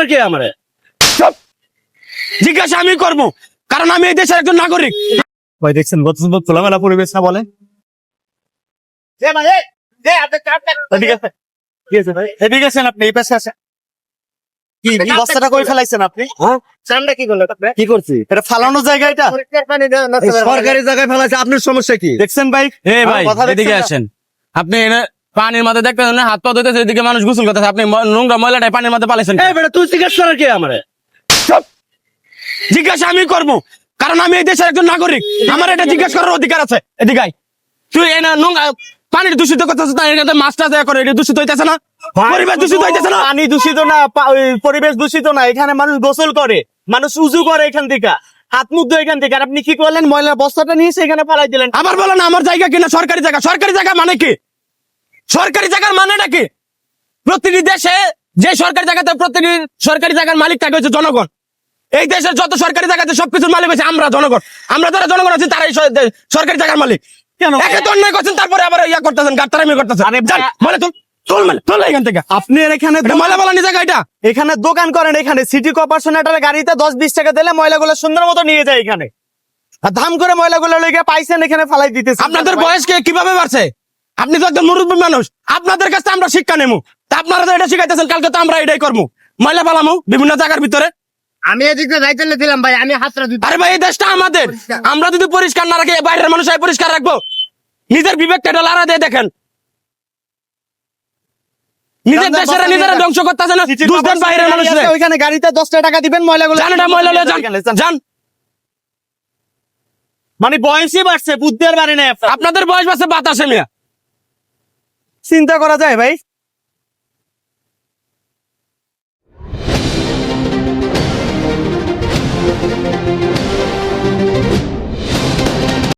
করার কে আমারে? জিজ্ঞাসা আমি করব কারণ আমি এই দেশের একজন নাগরিক। ভাই দেখছেন কত সুন্দর খোলামেলা পরিবেশ না বলে এদিকে। কি আছে ভাই? এদিকে আসেন আপনি এই পাশে আসেন। কি কি বস্তাটা করে ফেলাইছেন আপনি? চান্দা কি করল কি করছি? এটা জায়গা এটা? সরকারি জায়গায় ফেলাছে আপনার সমস্যা কি? দেখছেন ভাই? এ ভাই এদিকে? আসেন। আপনি এনে পানির মধ্যে দেখতেছেন না হাত পা ধুতেছে এদিকে মানুষ গোসল করতেছে। আপনি নোংরা ময়লাটাই পানির মধ্যে পালাইছেন এই বেটা তুই জিজ্ঞেস করার কে আমারে? জিজ্ঞাসা আমি করব কারণ আমি এই দেশের একজন নাগরিক। আমার এটা জিজ্ঞাসা করার অধিকার আছে। এদিকে আয়। তুই এই না নোংরা পানি দূষিত করতেছিস না এখানে মাছটা দেয়া করে এটা দূষিত হইতেছে না? পরিবেশ দূষিত হইতেছে না? পানি দূষিত না পরিবেশ দূষিত না এখানে মানুষ গোসল করে মানুষ উজু করে এখান থেকে হাত মুখ ধোয় এখান থেকে। আর আপনি কি করলেন ময়লার বস্তাটা নিয়ে এখানে পালাই দিলেন। আবার বলেন আমার জায়গা কিনা? সরকারি জায়গা। সরকারি জায়গা মানে কি? সরকারি জায়গার মানেটা কি প্রতিটি দেশে যে সরকারি জায়গাতে প্রতিটি সরকারি জায়গার মালিক থাকে হচ্ছে জনগণ। এই দেশের যত সরকারি জায়গাতে সবকিছুর মালিক হচ্ছে আমরা জনগণ। আমরা যারা জনগণ আছি তারাই সরকারি জায়গার মালিক। একে তো অন্যায় করছেন তারপরে আবার ইয়া করতেছেন করতেছেন। মানে মানে আপনি এখানে জায়গা এটা। এখানে দোকান করেন এখানে সিটি গাড়িতে দশ বিশ টাকা দিলে ময়লাগুলো সুন্দর মতো নিয়ে যায় এখানে। আর দাম করে ময়লাগুলো লেগে পাইছেন এখানে ফালাই দিতেছে আপনাদের বয়স কে কীভাবে বাড়ছে? আপনি তো একজন মুরব্বী মানুষ। আপনাদের কাছে আমরা শিক্ষা নেব তা আপনারা তো এটা শিখাইতেছেন কালকে তো আমরা এটাই করব ময়লা পালামো বিভিন্ন জায়গার ভিতরে। আমি এদিকে যাইতে দিলাম ভাই আমি হাতটা আরে ভাই এই দেশটা আমাদের। আমরা যদি পরিষ্কার না রাখি বাইরের মানুষ পরিষ্কার রাখব। নিজের বিবেকটা এটা লাড়া দিয়ে দেখেন। নিজের দেশের নিজেরা ধ্বংস করতেছে না। বাইরের মানুষ ওইখানে গাড়িতে দশটা টাকা দিবেন ময়লাগুলো জান এটা ময়লা লয়ে যান। এখানে যান। যান মানে বয়সই বাড়ছে বুদ্ধি আর বাড়ি নাই আপনাদের বয়স বাড়ছে বাতাসে মিয়া। চিন্তা করা যায় ভাই।